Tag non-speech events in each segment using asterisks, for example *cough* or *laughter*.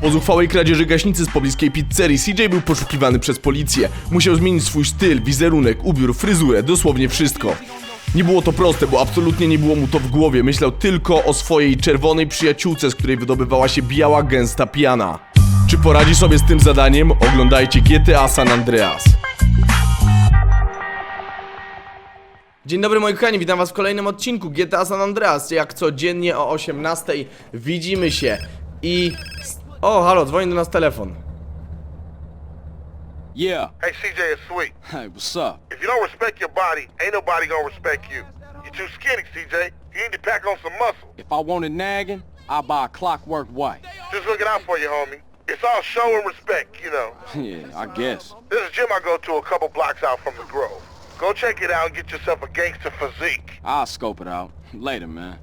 Po zuchwałej kradzieży gaśnicy z pobliskiej pizzerii CJ był poszukiwany przez policję. Musiał zmienić swój styl, wizerunek, ubiór, fryzurę, dosłownie wszystko. Nie było to proste, bo absolutnie nie było mu to w głowie. Myślał tylko o swojej czerwonej przyjaciółce, z której wydobywała się biała, gęsta piana. Czy poradzi sobie z tym zadaniem? Oglądajcie GTA San Andreas. Dzień dobry moi kochani, witam was w kolejnym odcinku GTA San Andreas. Jak codziennie o 18 widzimy się i... O, halo, dzwoni do nas telefon. Yeah. Hey, CJ, it's Sweet. Hey, what's up? If you don't respect your body, ain't nobody gonna respect you. You're too skinny, CJ. You need to pack on some muscle. If I wanted nagging, I'll buy a clockwork wife. Just looking out for you, homie. It's all show and respect, you know. yeah, I guess. There's a gym I go to a couple blocks out from the Grove. Go check it out and get yourself a gangster physique. I'll scope it out. Later, man.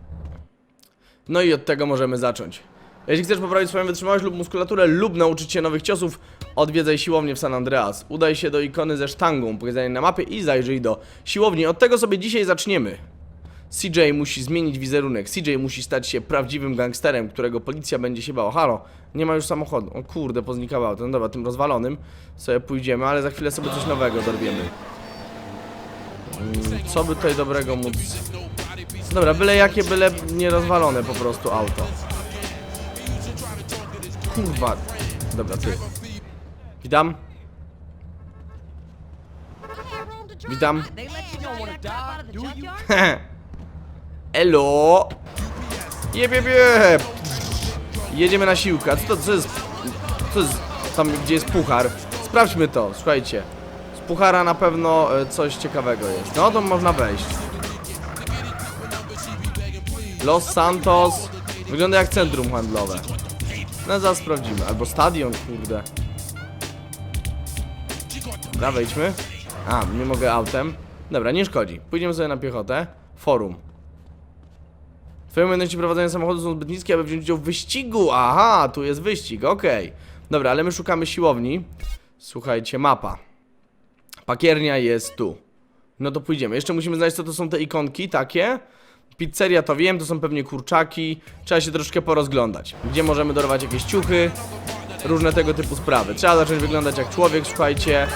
No i od tego możemy zacząć. Jeśli chcesz poprawić swoją wytrzymałość lub muskulaturę lub nauczyć się nowych ciosów, odwiedzaj siłownię w San Andreas. Udaj się do ikony ze sztangą pokazanej na mapie i zajrzyj do siłowni. Od tego sobie dzisiaj zaczniemy. CJ musi zmienić wizerunek. CJ musi stać się prawdziwym gangsterem, którego policja będzie się bała. Halo, nie ma już samochodu. O kurde, poznikało auto. No dobra, tym rozwalonym sobie pójdziemy, ale za chwilę sobie coś nowego dorwiemy. Mm, Co by tutaj dobrego móc... Dobra, byle jakie, byle nie rozwalone po prostu auto. Kurwa. Dobra, ty. Witam. Witam. *laughs* Elo. Jeb, jeb. Jedziemy na siłkę. Co to, co jest... Co jest tam, gdzie jest puchar? Sprawdźmy to, słuchajcie. Z puchara na pewno e, coś ciekawego jest. No to można wejść. Los Santos. Wygląda jak centrum handlowe. No zaraz sprawdzimy. Albo stadion, kurde. Dobra, wejdźmy. A, nie mogę autem. Dobra, nie szkodzi. Pójdziemy sobie na piechotę. Forum. Twoje umiejętności prowadzenia samochodu są zbyt niskie, aby wziąć udział w wyścigu. Aha, tu jest wyścig, okej. Dobra, ale my szukamy siłowni. Słuchajcie, mapa. Pakiernia jest tu. No to pójdziemy. Jeszcze musimy znaleźć, co to są te ikonki takie. Pizzeria to wiem, to są pewnie kurczaki. Trzeba się troszkę porozglądać. Gdzie możemy dorwać jakieś ciuchy, różne tego typu sprawy. Trzeba zacząć wyglądać jak człowiek, słuchajcie.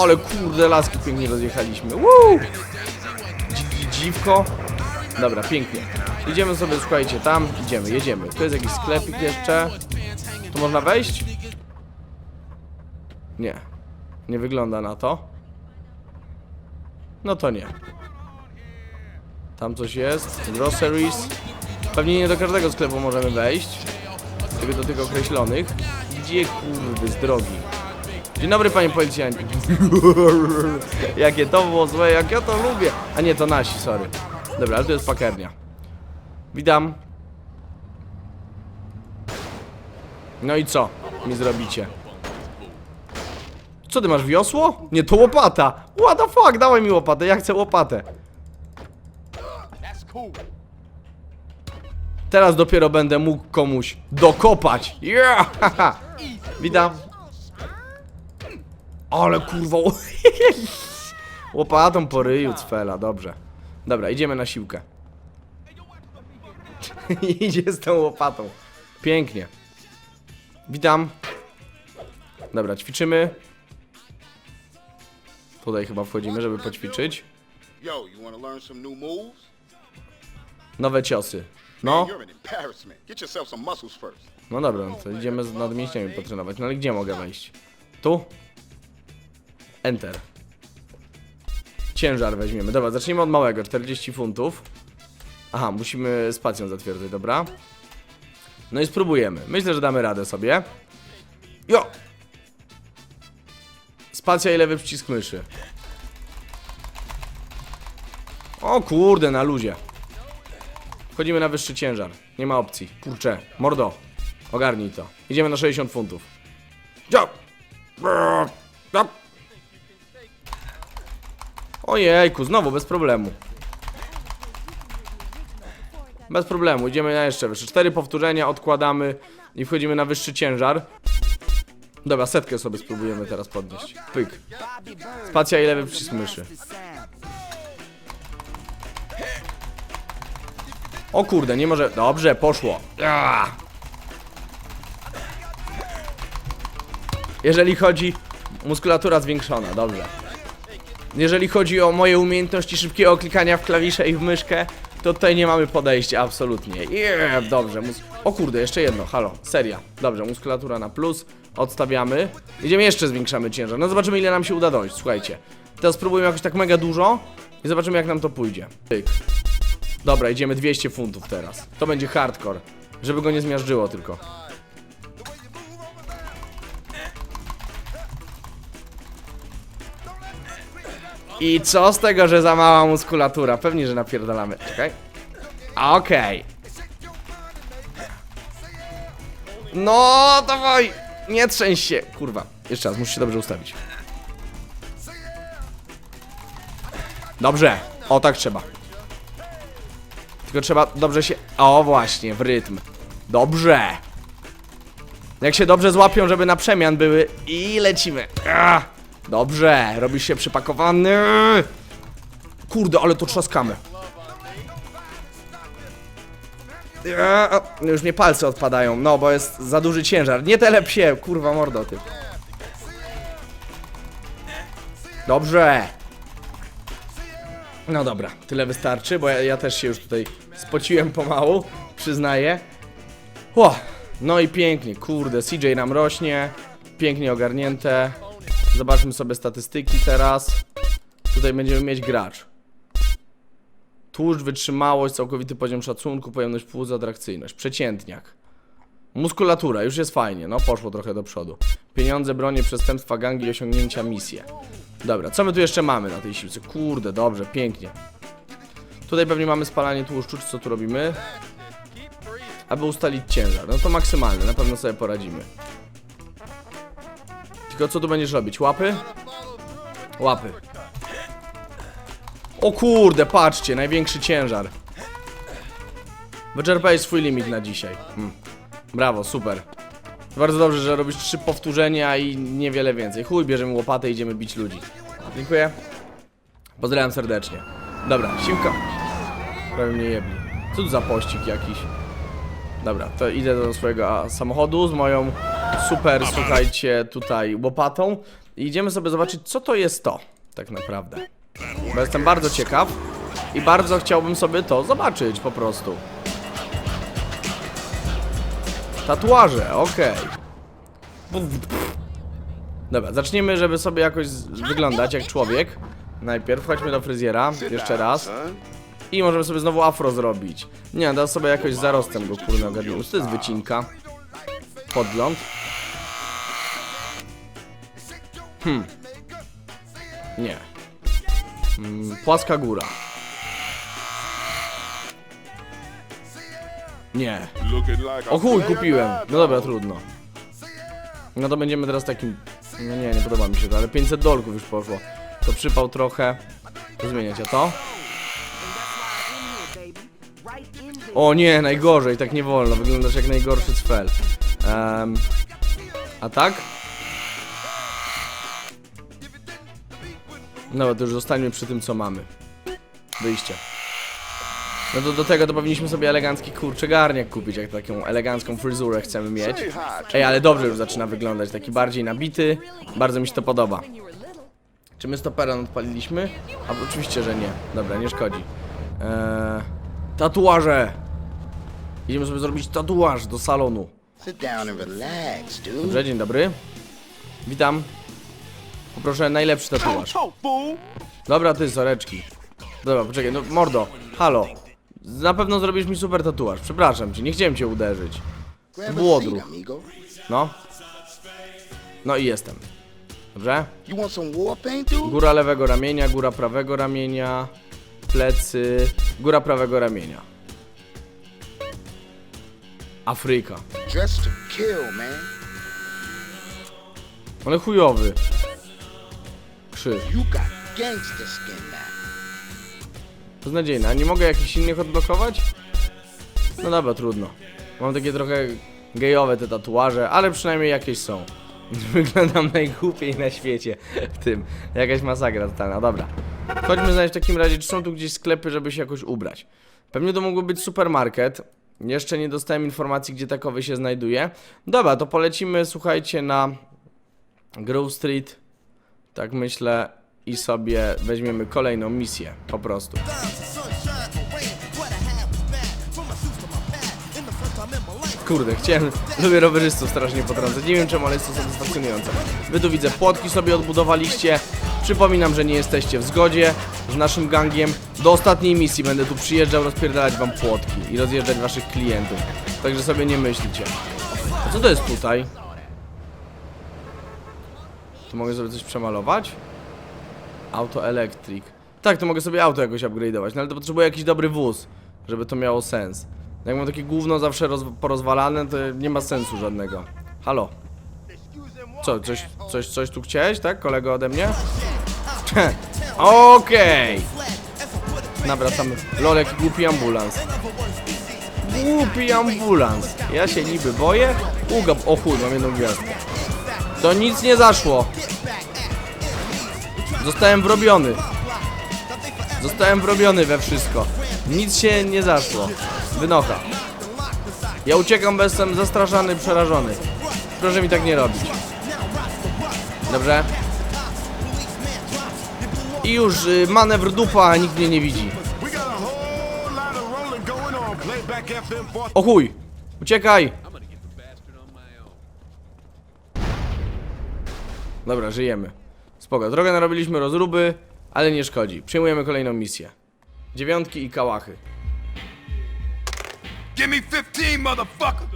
Ale kurde, laski pięknie rozjechaliśmy. Woo! Dzi- Dziwko. Dobra, pięknie. Idziemy sobie, słuchajcie, tam, idziemy, jedziemy. Tu jest jakiś sklepik jeszcze. Tu można wejść? Nie. Nie wygląda na to. No to nie. Tam coś jest. Groceries. Pewnie nie do każdego sklepu możemy wejść. Tylko do tych określonych. Gdzie kurwy z drogi? Dzień dobry panie policjancie. *laughs* Jakie to było złe, jak ja to lubię. A nie, to nasi, sorry. Dobra, ale to jest pakernia. Witam. No i co mi zrobicie? Co ty masz wiosło? Nie, to łopata. What the fuck, dawaj mi łopatę, ja chcę łopatę. Teraz dopiero będę mógł komuś dokopać. Yeah! Witam. Ale kurwa. *laughs* Łopatą po ryju cfela, dobrze. Dobra, idziemy na siłkę. *laughs* Idzie z tą łopatą. Pięknie. Witam. Dobra, ćwiczymy. Tutaj chyba wchodzimy, żeby poćwiczyć. Yo, you want to learn some new moves? Nowe ciosy. No. No dobra, no to idziemy z nadmięśniami potrenować. No ale gdzie mogę wejść? Tu? Enter. Ciężar weźmiemy. Dobra, zacznijmy od małego, 40 funtów. Aha, musimy spacją zatwierdzać, dobra. No i spróbujemy. Myślę, że damy radę sobie. Jo! Spacja i lewy przycisk myszy. O kurde, na luzie. Wchodzimy na wyższy ciężar. Nie ma opcji. Kurczę. Mordo. Ogarnij to. Idziemy na 60 funtów. Jo! Ojejku, znowu bez problemu. Bez problemu, idziemy na jeszcze wyższe. Cztery powtórzenia, odkładamy i wchodzimy na wyższy ciężar. Dobra, setkę sobie spróbujemy teraz podnieść. Pyk. Spacja i lewy przycisk myszy. O kurde, nie może... Dobrze, poszło. Jeżeli chodzi... Muskulatura zwiększona, dobrze. Jeżeli chodzi o moje umiejętności szybkiego klikania w klawisze i w myszkę, to tutaj nie mamy podejścia, absolutnie. Yeah, dobrze. Mus o kurde, jeszcze jedno, halo, seria. Dobrze, muskulatura na plus, odstawiamy. Idziemy jeszcze zwiększamy ciężar. No zobaczymy ile nam się uda dojść, słuchajcie. Teraz spróbujemy jakoś tak mega dużo i zobaczymy jak nam to pójdzie. Pyk. Dobra, idziemy 200 funtów teraz. To będzie hardcore, żeby go nie zmiażdżyło tylko. I co z tego, że za mała muskulatura? Pewnie, że napierdalamy. Czekaj. Okej. No, dawaj! Nie trzęś się. Kurwa. Jeszcze raz, muszę się dobrze ustawić. Dobrze. O, tak trzeba. Tylko trzeba dobrze się... O, właśnie, w rytm. Dobrze. Jak się dobrze złapią, żeby na przemian były i lecimy. Ah, dobrze, robisz się przypakowany. Kurde, ale to trzaskamy. Ah, już mnie palce odpadają, no bo jest za duży ciężar. Nie telep się, kurwa mordo ty. Dobrze. No dobra, tyle wystarczy, bo ja, ja też się już tutaj spociłem pomału, przyznaję. No i pięknie, kurde, CJ nam rośnie, pięknie ogarnięte. Zobaczmy sobie statystyki teraz. Tutaj będziemy mieć gracz. Tłuszcz, wytrzymałość, całkowity poziom szacunku, pojemność płuc, atrakcyjność. Przeciętniak. Muskulatura, już jest fajnie, no poszło trochę do przodu. Pieniądze, bronie, przestępstwa, gangi, osiągnięcia, misje. Dobra, co my tu jeszcze mamy na tej siłce? Kurde, dobrze, pięknie. Tutaj pewnie mamy spalanie tłuszczu, czy co tu robimy? Aby ustalić ciężar. No to maksymalny, na pewno sobie poradzimy. Tylko co tu będziesz robić? Łapy? Łapy. O kurde, patrzcie, największy ciężar. Wyczerpałeś swój limit na dzisiaj. Hmm. Brawo, super. Bardzo dobrze, że robisz trzy powtórzenia i niewiele więcej. Chuj, bierzemy łopatę i idziemy bić ludzi. Dziękuję. Pozdrawiam serdecznie. Dobra, siłka. Prawie mnie jebli. Co tu za pościg jakiś? Dobra, to idę do swojego samochodu z moją super, słuchajcie, tutaj łopatą i idziemy sobie zobaczyć, co to jest to, tak naprawdę. Bo jestem bardzo ciekaw i bardzo chciałbym sobie to zobaczyć po prostu. Tatuaże, okej. Dobra, zaczniemy, żeby sobie jakoś wyglądać jak człowiek. Najpierw chodźmy do fryzjera, jeszcze raz. I możemy sobie znowu afro zrobić. Nie, da sobie jakoś zarostem go kurna ogarnąć. To jest wycinka. Podgląd. Hmm. Nie. Mm, płaska góra. Nie. O chuj, kupiłem. No dobra, trudno. No to będziemy teraz takim... No nie, nie podoba mi się to, ale 500 dolków już poszło. To przypał trochę. To zmieniać, a to? O nie, najgorzej, tak nie wolno. Wyglądasz jak najgorszy cfel. Em, a tak? No, to już zostańmy przy tym, co mamy. Wyjście. No to do tego to powinniśmy sobie elegancki kurczę garniak kupić, jak taką elegancką fryzurę chcemy mieć. Ej, ale dobrze już zaczyna wyglądać, taki bardziej nabity. Bardzo mi się to podoba. Czy my stoperan odpaliliśmy? A oczywiście, że nie. Dobra, nie szkodzi. Eee, tatuaże! Idziemy sobie zrobić tatuaż do salonu. Sit down and relax, dude. Dobrze, dzień dobry. Witam. Poproszę najlepszy tatuaż. Dobra, ty, soreczki. Dobra, poczekaj, no mordo, halo. Na pewno zrobisz mi super tatuaż. Przepraszam cię, nie chciałem cię uderzyć. Grab a było seat, odruch. amigo. No. No i jestem. Dobrze? You want some war paint, dude? Góra lewego ramienia, góra prawego ramienia, plecy, góra prawego ramienia. Afryka. Dressed to kill, man. Ale chujowy. Krzyż. You got gangster skin now. Beznadziejne. A nie mogę jakichś innych odblokować? No dobra, trudno. Mam takie trochę gejowe te tatuaże, ale przynajmniej jakieś są. *laughs* Wyglądam najgłupiej na świecie w tym. Jakaś masakra totalna. Dobra. Chodźmy znaleźć w takim razie, czy są tu gdzieś sklepy, żeby się jakoś ubrać. Pewnie to mógłby być supermarket. Jeszcze nie dostałem informacji, gdzie takowy się znajduje. Dobra, to polecimy, słuchajcie, na Grove Street. Tak myślę. I sobie weźmiemy kolejną misję. Po prostu. Kurde, chciałem, lubię rowerzystów strasznie potrącać. Nie wiem czemu, ale jest to satysfakcjonujące. Wy tu widzę, płotki sobie odbudowaliście. Przypominam, że nie jesteście w zgodzie z naszym gangiem. Do ostatniej misji będę tu przyjeżdżał rozpierdalać wam płotki i rozjeżdżać waszych klientów. Także sobie nie myślicie. A co to jest tutaj? Tu mogę sobie coś przemalować? Auto electric. Tak, to mogę sobie auto jakoś upgrade'ować, no ale to potrzebuję jakiś dobry wóz, żeby to miało sens. Jak mam takie gówno zawsze roz, porozwalane, to nie ma sensu żadnego. Halo. Co, coś, coś, coś tu chciałeś, tak, kolego ode mnie? *laughs* Okej. Nawracamy. Lol, jaki głupi ambulans. Głupi ambulans. Ja się niby boję. Ugab. O chuj, mam jedną gwiazdkę. To nic nie zaszło. Zostałem wrobiony. Zostałem wrobiony we wszystko. Nic się nie zaszło. Wynocha. Ja uciekam, bo jestem zastraszany, przerażony. Proszę mi tak nie robić. Dobrze? I już y, manewr dupa, nikt mnie nie widzi. We got a whole lot of rolling going on. Playback FM 4 O chuj! Uciekaj! Dobra, żyjemy. Spoko, drogę narobiliśmy rozruby, ale nie szkodzi. Przyjmujemy kolejną misję. Dziewiątki i kałachy. Give me 15, motherfucker.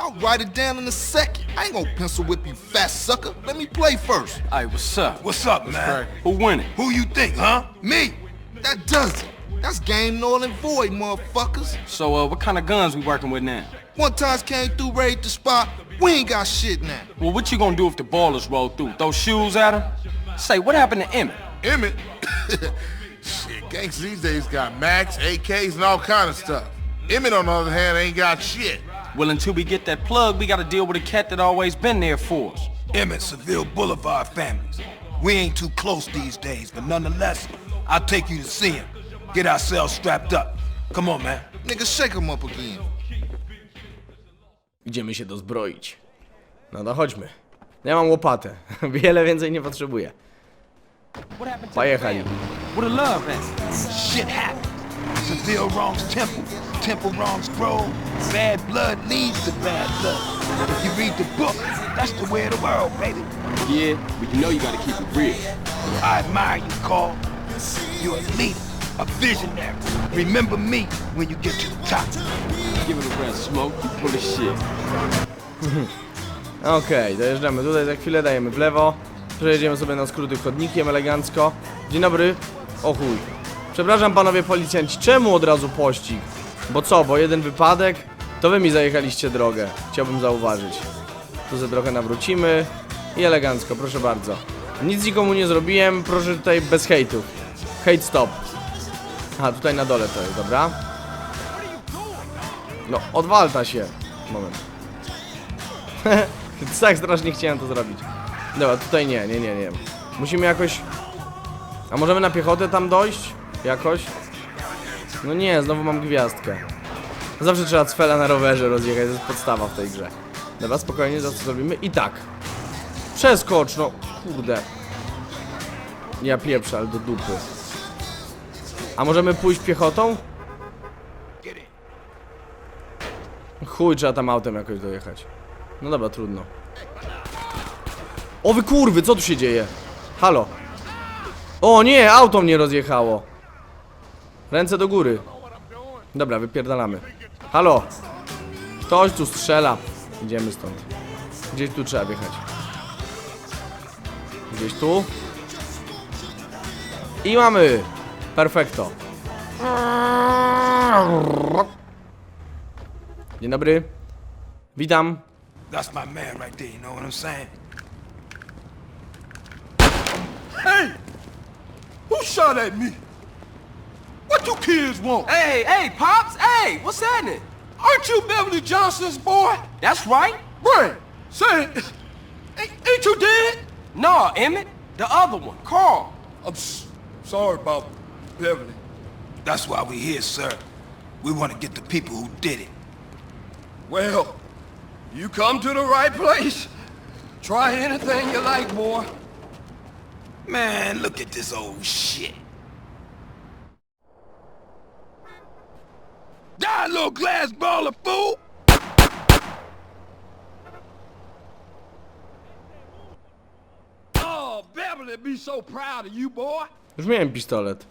I'll write it down in a second. I ain't gonna pencil whip you, fat sucker. Let me play first. Hey, what's up? What's up, man? Who winning? Who you think, huh? Me. That does it. That's game null and void, motherfuckers. So, uh, what kind of guns we working with now? One times came through, raided the spot. We ain't got shit now. Well, what you gonna do if the ballers roll through? Throw shoes at them? Say, what happened to Emmett? Emmett. *laughs* shit, gangs these days got Max, AKs, and all kind of stuff. Emmett, on the other hand, ain't got shit. Well, until we get that plug, we gotta deal with a cat that always been there for us. Emmett, Seville Boulevard families. We ain't too close these days, but nonetheless, I'll take you to see him. Get ourselves strapped up. Come on, man. Nigga, shake 'em up again. Idziemy się dozbroić. No to chodźmy. Ja mam łopatę. *laughs* Wiele więcej nie potrzebuję. What happened to Pojechali. the family? Where the love at? Shit happened. Seville wrongs temple. Temple wrongs grove. Bad blood leads to bad blood. If you read the book, that's the way of the world, baby. Yeah, but you know you gotta keep it real. I admire you, Carl. You're a leader, a visionary. Remember me when you get to the top. Give it a rest, smoke. You full of shit. *laughs* Okej, dojeżdżamy tutaj, za chwilę dajemy w lewo. Przejedziemy sobie na skróty chodnikiem elegancko. Dzień dobry. O chuj. Przepraszam panowie policjanci, czemu od razu pościg? Bo co, bo jeden wypadek? To wy mi zajechaliście drogę. Chciałbym zauważyć. Tu ze trochę nawrócimy. I elegancko, proszę bardzo. Nic nikomu nie zrobiłem, proszę tutaj bez hejtu. Hate stop. A, tutaj na dole to jest, dobra? No, odwalta się. Moment. *laughs* tak strasznie chciałem to zrobić. Dobra, tutaj nie, nie, nie, nie. Musimy jakoś... A możemy na piechotę tam dojść? Jakoś? No nie, znowu mam gwiazdkę. Zawsze trzeba cfela na rowerze rozjechać, to jest podstawa w tej grze. Dobra, spokojnie, za co zrobimy? I tak. Przeskocz, no, kurde. Ja pieprzę, ale do dupy. A możemy pójść piechotą? Chuj, trzeba tam autem jakoś dojechać. No dobra, trudno. O wy kurwy, co tu się dzieje? Halo. O nie, auto mnie rozjechało. Ręce do góry. Dobra, wypierdalamy. Halo. Ktoś tu strzela. Idziemy stąd. Gdzieś tu trzeba wjechać. Gdzieś tu. I mamy. Perfekto. Dzień dobry. Witam. That's my man right there, you know what I'm saying? Who shot at me? What you kids want? Hey, hey, Pops! Hey, what's happening? Aren't you Beverly Johnson's boy? That's right. Right. Say, ain't, ain't you dead? No, Emmett. The other one, Carl. I'm sorry about Beverly. That's why we're here, sir. We want to get the people who did it. Well, you come to the right place. Try anything you like, boy. Man, look at this old shit. Die, little glass ball of fool! Oh, Beverly be so proud of you, boy. Już miałem pistolet.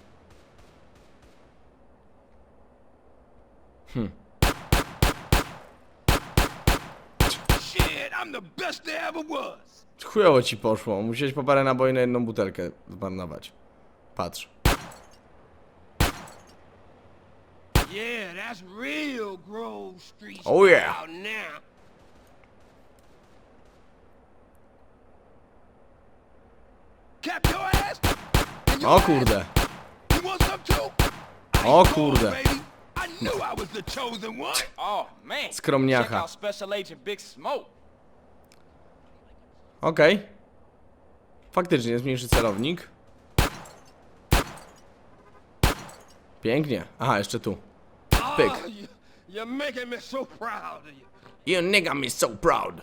Shit, I'm the best there ever was. Chujowo ci poszło. Musiałeś po parę naboi na jedną butelkę zmarnować. Patrz. Yeah, that's real Grove Street. Oh, yeah. now. Cap your ass. O kurde. You want some too? O kurde. baby. I knew I was the chosen one. Oh, man. Skromniacha. Check out Special Agent Big Smoke. Okej. Faktycznie jest mniejszy celownik. Pięknie. Aha, jeszcze tu. Pyk. Oh, you, you're making me so proud of you. You nigga me so proud.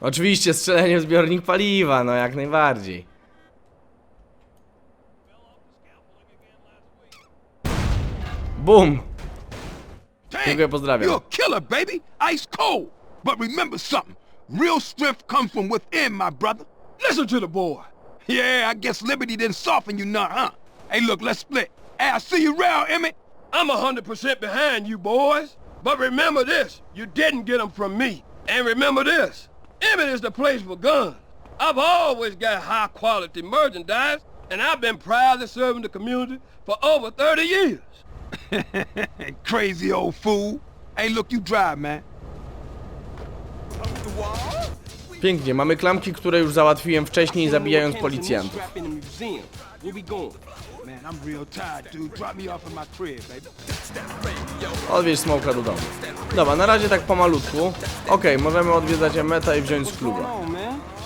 Oczywiście strzelenie w zbiornik paliwa, no jak najbardziej. Dang, Dziękuję, pozdrawiam. You're a killer, baby. Ice cold. But remember something. Real strength comes from within, my brother. Listen to the boy. Yeah, I guess Liberty didn't soften you none, huh? Hey, look, let's split. Hey, I see you around, Emmett. I'm 100% behind you, boys. But remember this. You didn't get them from me. And remember this. Emmett is the place for guns. I've always got high-quality merchandise, and I've been proudly serving the community for over 30 years. *laughs* Crazy old fool. Hey, look, you drive, man. Pięknie, mamy klamki, które już załatwiłem wcześniej, zabijając policjantów. In? Man, I'm real tired, dude. Drop me off at my crib, baby. Odwieź smoka do domu. Dobra, na razie tak pomalutku. Okej, możemy odwiedzać Emeta i wziąć z klubu.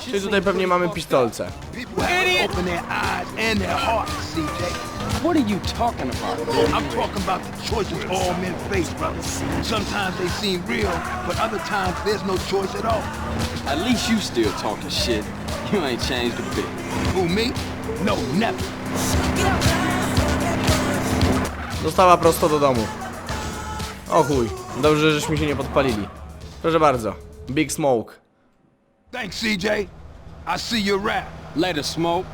Czyli tutaj pewnie mamy pistolce. People have to open their eyes and their hearts, CJ. What are you talking about? I'm talking about the choices all men face, brother. Sometimes they seem real, but other times there's no choice at all. At least you still talking shit. You ain't changed a bit. Who, me? No, never. Dostała prosto do domu. O chuj, dobrze, żeśmy się nie podpalili. Proszę bardzo, Big Smoke. Thanks, CJ. I see you around. Later, Smoke.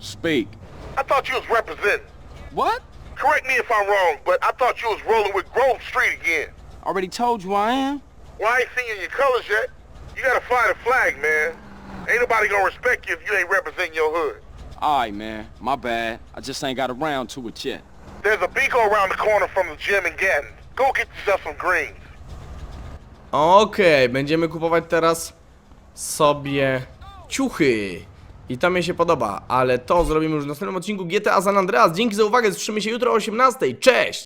Speak. I thought you was representing. What? Correct me if I'm wrong, but I thought you was rolling with Grove Street again. Already told you I am. Well, I ain't seen you in your colors yet. You gotta fly the flag, man. Ain't nobody gonna respect you if you ain't representing your hood. Alright, man. My bad. I just ain't got around to it yet. There's a around the corner from the gym in. Go get yourself some greens. Okej, będziemy kupować teraz sobie ciuchy. I to mi się podoba, ale to zrobimy już w następnym odcinku GTA San Andreas. Dzięki za uwagę, słyszymy się jutro o 18. Cześć!